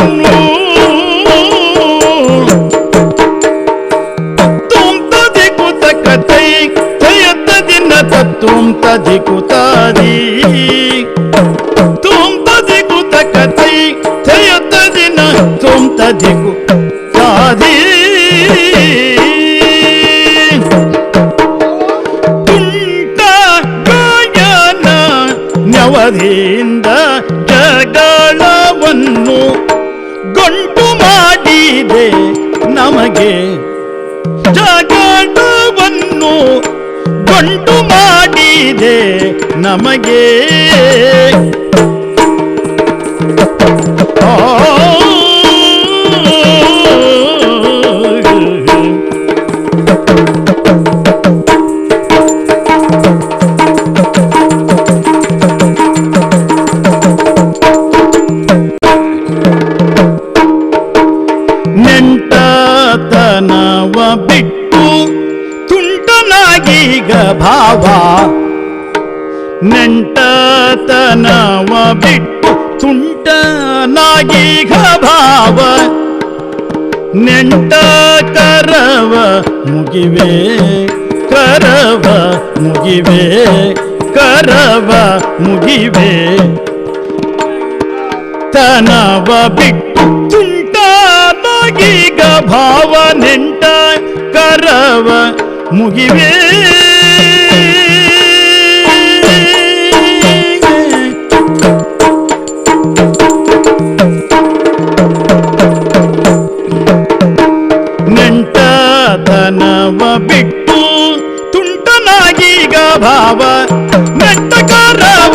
ಗಡಗಳನ್ನು ತುಂತದಿ ಕುತಕತೈ ಜಯತದಿನ ತುಂತದಿ ಕುತಾದಿ ತುಂತದಿ ಕುತಕತೈ ಜಯತದಿನ ತುಂತದಿ ಕುತಾದಿ ತಾದಿ ಗಾಯನ ನವಧಿಯಿಂದ ಜಗಳವನ್ನು ಗಂಟು ಮಾಡಿದೆ ನಮಗೆ. ಜಗಳವನ್ನು ಗಂಟು ಮಾಡಿದೆ ನಮಗೆ. ನೆಂಟತನವ ಬಿಟ್ಟು ತುಂಟನಾಗೀಗ ಭಾವ ನೆಂಟತನವ ಬಿಟ್ಟು ತುಂಟನಾಗೀಗ ಭಾವ ನೆಂಟ ಕರವ ಮುಗಿವೆ ಕರವ ಮುಗಿವೆ ಕರವ ಮುಗಿವೆ ತನವ ಬಿಟ್ಟು ಪರವ ಮುಗಿವೆ ನೆಂಟತನವ ಬಿಟ್ಟು ತುಂಟನಾಗೀಗ ಭಾವ ನೆಟ್ಟಕರವ